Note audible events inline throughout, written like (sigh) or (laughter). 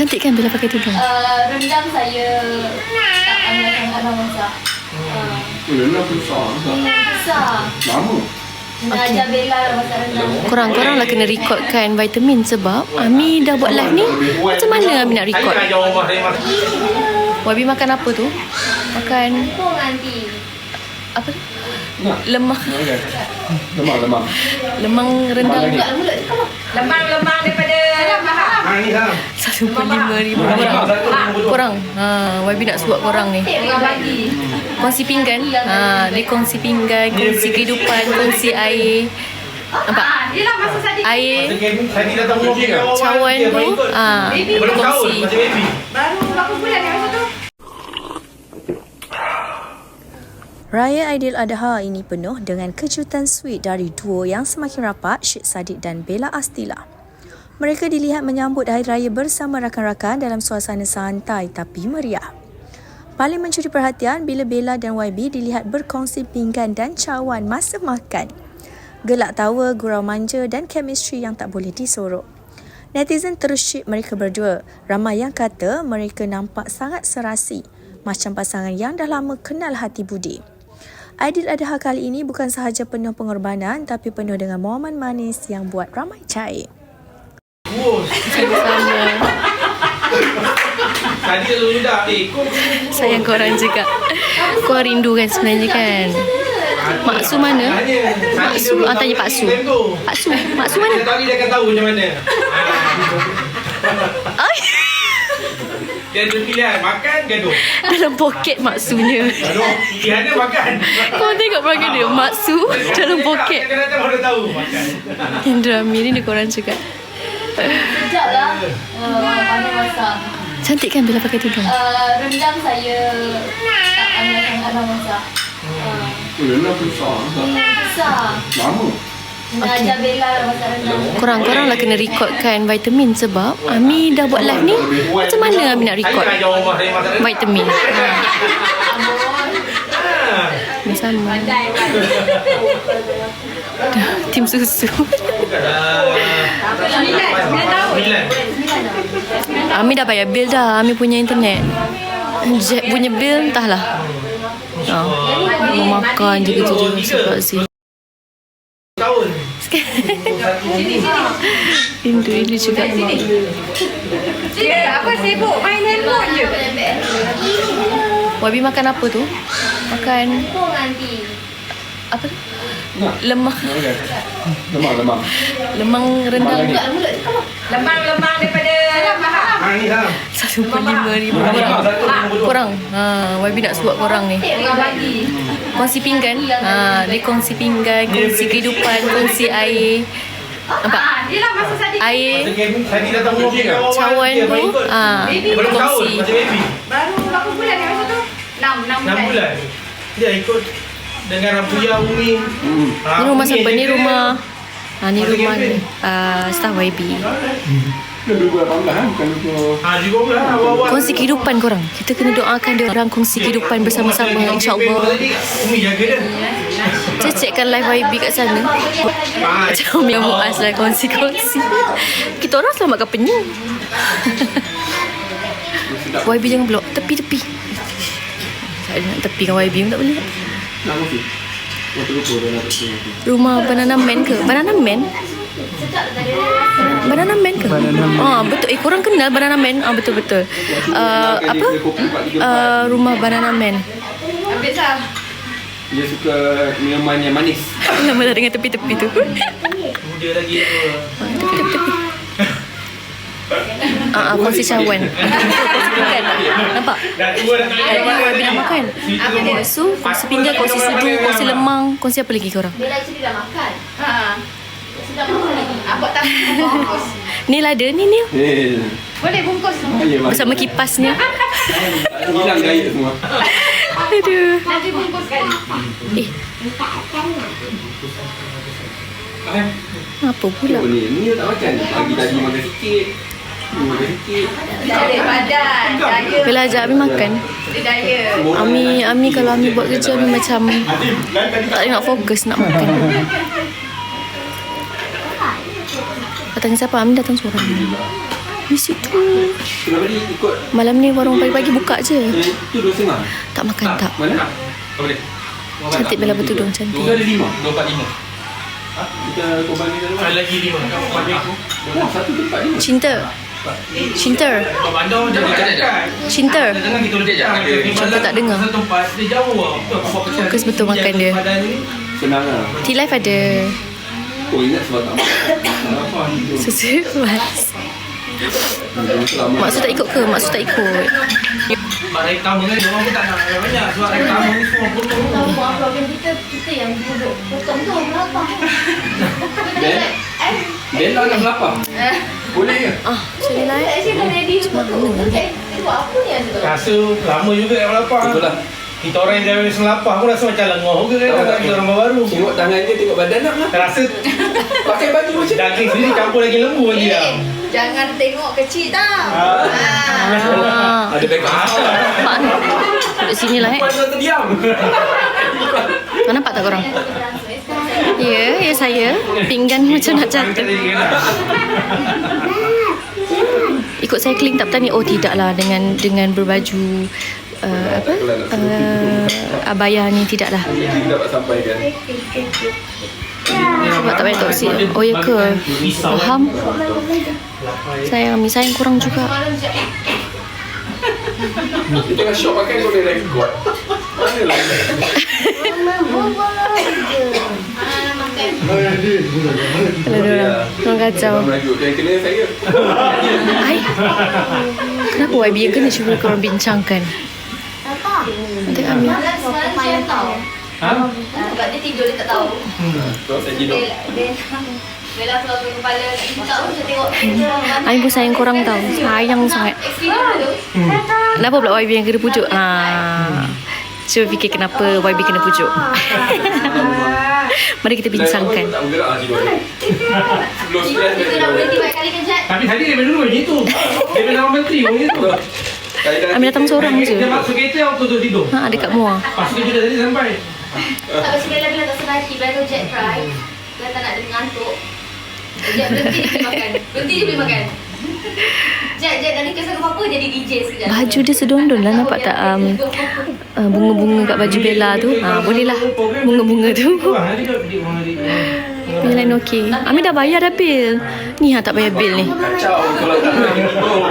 Cantik kan bila pakai tudung? Uh, rendang saya tak pandai orang masak. Uh, Oh, Renang besar besar. Lama. Nak ajar Bella masak rendang. Korang-korang lah kena recordkan vitamin sebab Ami dah buat live ni Macam mana Ami nak record? Saya jauh rumah saya masak. Wabi makan apa tu? Makan apa tu? Lemang. Lemang lemang. Lemang rendang kau. Lembang-lembang daripada Mahal. Ha ni salam. Satu pun lima ribu Ha, korang satu ha, Wabi nak suap korang ni bagi. Kongsi pinggan ha, Dia kongsi pinggan Kongsi kehidupan Kongsi air Nampak? Ah, lah. Air. Cawan tu ha, Kongsi masih baby. Baru berapa bulan yang masa tu? Raya Aidiladha ini penuh dengan kejutan sweet dari duo yang semakin rapat, Syed Saddiq dan Bella Astila. Mereka dilihat menyambut Hari Raya bersama rakan-rakan dalam suasana santai tapi meriah. Paling mencuri perhatian bila Bella dan YB dilihat berkongsi pinggan dan cawan masa makan. Gelak tawa, gurau manja dan chemistry yang tak boleh disorok. Netizen terus syik mereka berdua. Ramai yang kata mereka nampak sangat serasi. Macam pasangan yang dah lama kenal hati budi. Aidiladha kali ini bukan sahaja penuh pengorbanan tapi penuh dengan momen manis yang buat ramai cair. Sama-sama Tadi tu. Eh, kau Sayang korang juga Korang rindu kan sebenarnya kan Mak Su mana? Mak Su ah, Tanya Pak Su Pak Su Mak Su mana? Tadi dia akan tahu macam mana. Ay, Dia ada pilihan makan gaduh. dalam poket Mak Sunya Gaduh. Pilihannya makan. Kau tengok perangai dia Mak Su dalam poket Dia datang baru tahu makan. Indra Amir ni dia korang juga Sekejap lah. Uh, pandai masak. Cantik kan bila pakai tudung? Uh, rendang saya tak pandai orang masak. Uh, Oh, Renang besar besar. besar. Lama. Masak rendang. Korang-korang lah kena recordkan vitamin sebab Ami dah buat live ni Macam mana Ami nak record Saya jauh rumah Tim susu. Ami dah bayar bil dah Ami punya internet Jack punya bil entahlah oh, Mau makan jaga-jaga Sebab sih Tahun. Rindu rindu juga Dia apa sibuk main handphone je. Wabi makan apa tu? Makan. Apa tu? Nak. Lemang Okey. Lemang lemang. Lemang rendang mulut kau. Lembang-lembang daripada. Ha ni salam. Satu pun lima ribu Ha, korang satu nombor dua. Korang ha, Wabi nak suap korang ni Orang bagi. Kongsi pinggan ha, Dia kongsi pinggan Kongsi kehidupan Kongsi air Nampak? Ah, dia lah masa tadi. Air Tadi datang rumah kita. Cawan tu ha, Belum tahun Kongsi masih baby. Baru berapa bulan yang masa tu? Enam, enam 6 bulan. bulan. Dia ikut dengan Rabuya Umi. Hmm. Ni rumah siapa? Ni rumah ha, Ni rumah ni uh, Staff YB Dah 2018 kan bukan 20 Ha juga pula awal-awal. Kongsi kehidupan korang. Kita kena doakan dia orang Kongsi kehidupan bersama-sama InsyaAllah. Umi. Cecekkan live YB kat sana. Macam yang muas lah kongsi-kongsi. Kita orang selamatkan penyu. YB jangan blok Tepi-tepi. Tak ada nak tepi dengan YB pun tak boleh Rumah Banana Man ke? Banana Man? Banana Man ke? Banana Man. Ah, betul. Eh, korang kenal Banana Man? Ah, betul-betul. Uh, Dia apa? dia kopi 4 3 Uh, rumah Banana Man. Ambil sah. Dia suka minuman yang manis. Nama dah dengan tepi-tepi tu. Muda lagi tu. Tepi-tepi. Ah, ah, (laughs) kongsi cawan. Kongsi pinggan. Nampak? Tadi YB nak makan. Lepas tu, kongsi pinggan, kongsi sudu, kongsi lemang. Kongsi apa lagi korang? Bella actually dah makan. Ha. Sedap makan lagi. Abang tak (laughs) bungkus. Ni lah ada ni ni. Eh. Boleh bungkus tu. Bahaya bahaya. Bersama kipasnya. (laughs) Hilang gaya semua. Aduh. Nanti bungkus kan. Eh, apa pula? Ni tak makan. Pagi tadi makan sikit. Bella ajak Ami makan. Dia daya. Ami Ami kalau Ami buat kerja Ami macam tak ada nak fokus nak makan. (laughs) Datang siapa? Ami datang seorang. Di situ. Kenapa dia ikut Malam ni warung pagi-pagi buka je. Dua setengah Tak makan tak. Mana? Kau boleh. Cantik Bella bertudung Itu cantik. ada lima 245. Kita korban ni dalam Ada lagi lima. Bagi ni Cinta. Cinta. Cinta. Tak dengar. Fokus betul makan dia. Ni. Senang lah T-Life ada Oh ingat sebab tak makan susu mas. Maksud tak ikut ke? Maksud tak ikut. Mak Rai tamu kan, orang pun tak nak banyak. Sebab tamu ni semua potong. Kita, kita yang duduk potong tu berapa? Ben Bella nak melapar Boleh ke? Ah, sorry lah. buat apa ni ada? Rasa lama juga yang melapar. Betul lah Kita orang yang biasa melapar pun rasa macam lengoh juga kan. Tak kita orang baru. Tengok tangan dia, tengok badan nak lah Rasa Pakai baju macam ni daging sendiri campur lagi lembu lagi Eh, lah. jangan tengok kecil tau. Ah. Ah, Ada backup nampak ni. Duduk sini lah eh. Puan terdiam Kau nampak tak korang? Ya, ya saya. Pinggan macam nak jatuh. Ikut cycling tak petani? Oh tidaklah dengan dengan berbaju uh, apa? Uh, abaya ni tidaklah. Kita Sebab tak payah toksik. Oh ya ke? Faham? Sayang, mi sayang kurang juga. Dia tengah syok pakai kau boleh record Mana lah (laughs) Kalau dia orang, orang kacau. Kenapa YB yang kena cuba korang bincangkan? Kami. Semalam saya tahu. Ha? Sebab dia tidur dia tak tahu. Hidup Bella, keluar dari kepala nak buka pun saya tengok. Ami pun sayang korang tau. Sayang sangat. Tu. Kenapa pula YB yang kena pujuk? Ha. Cuba fikir kenapa YB kena pujuk. (laughs) Mari kita bincangkan. Lah kejap. Tapi tadi dia dulu macam itu. Dia memang menteri pun itu. Ami datang seorang je. Dia masuk kereta auto tu tidur. Ha, dekat Muar. Pas kerja tadi sampai. Tak kasi Bella Bella tak senang hati. Tu jet fry. Bella tak nak dia mengantuk. Jet berhenti dia pergi makan. Berhenti dia pergi makan. Baju dia sedondon lah nampak tak um, uh, bunga-bunga kat baju Bella tu. Ha, boleh lah. Bunga-bunga tu. Wah, dia dia orang dia. Bil lain okey. Ami dah bayar dah bil. Ni ha tak bayar bil ni. Kacau kalau tak nak tidur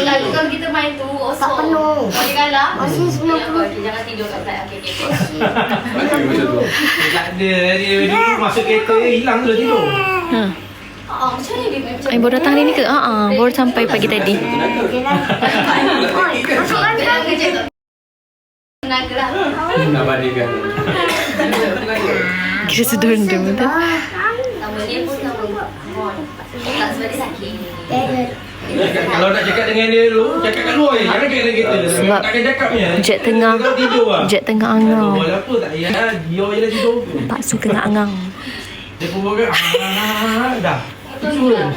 Lalu kalau kita main tu. Tak penuh. Boleh kalah. Masih 90. Jangan tidur kat flight. Macam tu Tak ada. Dia masuk kereta hilang tu dah tidur. Ha. Ah, macam mana dia macam Ai baru datang hari ni ke? Ha ah, baru sampai pagi tadi. Tak lah. Nak bandingkan Kira sedondon tu. Nama. Tak. Kalau nak cakap dengan dia dulu, cakap kat luar je. Jangan cakap dengan kita. Sebab Takkan cakapnya. Jet tengah Kau tidur lah. Jet tengah angau. Buat apa tak payah. Dia je dah tidur. Pak Su tengah angang. Dia pun ah, dah. Jet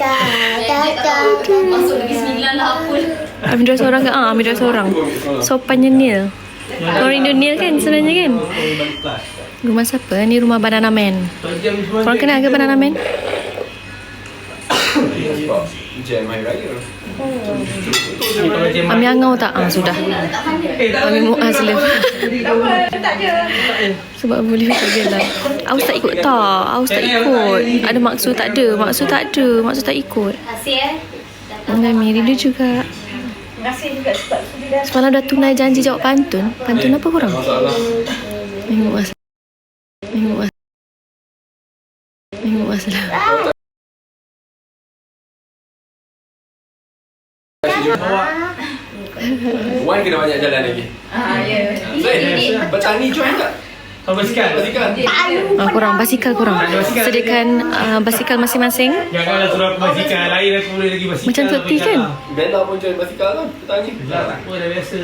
tak tahu masuk lagi sembilan lah apa. Amira seorang ke? Ah, Amira seorang. Sopannya Neil. Korang rindu Neil kan sebenarnya kan? Rumah siapa? Ni rumah Banana Man. Korang kenal ke Banana Man? (coughs) Jam hari raya Ami angau tak? Ah, sudah. Le. Tak ada. Sebab boleh fikir Bella. Aus tak ikut tak? Aus tak ikut. Ada maksud tak ada? Maksud tak ada. Maksud tak ikut. Dengan Miri dia juga. Semalam dah tunai janji jawab pantun. Pantun apa korang? Masalah Minggu Muaz. Minggu Muaz. Muaz lah. Wan kena banyak jalan lagi Ah, ya. Zain, petani join tak? Kau basikal. Basikal Ah, korang, basikal korang. Sediakan uh, basikal masing-masing. Janganlah suruh aku basikal. Lain aku boleh lagi basikal. Macam Tok T kan? Bella pun join basikal kan Petani Tak, tak apa dah biasa.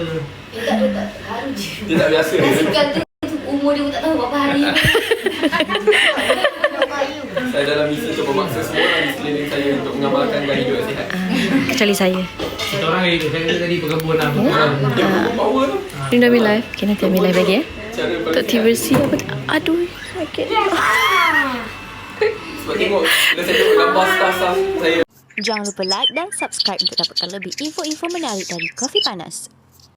Eh, tak tak. Je. Dia tak biasa Basikal tu umur dia pun tak tahu berapa hari. Saya dalam misi untuk memaksa semua orang di sekeliling saya Untuk mengamalkan gaya hidup sihat Uh, kecuali saya. Kita orang itu. Saya kata tadi perkebun lah. Dia power tu Rindu Ami live. Okay, nanti Ami live lagi eh. Cara Tok T paling bersih apa tu? Aduh, sakit. Sebab tengok Bila saya tengok gambar staff-staff saya Jangan lupa like dan subscribe untuk dapatkan lebih info-info menarik dari Kopi Panas.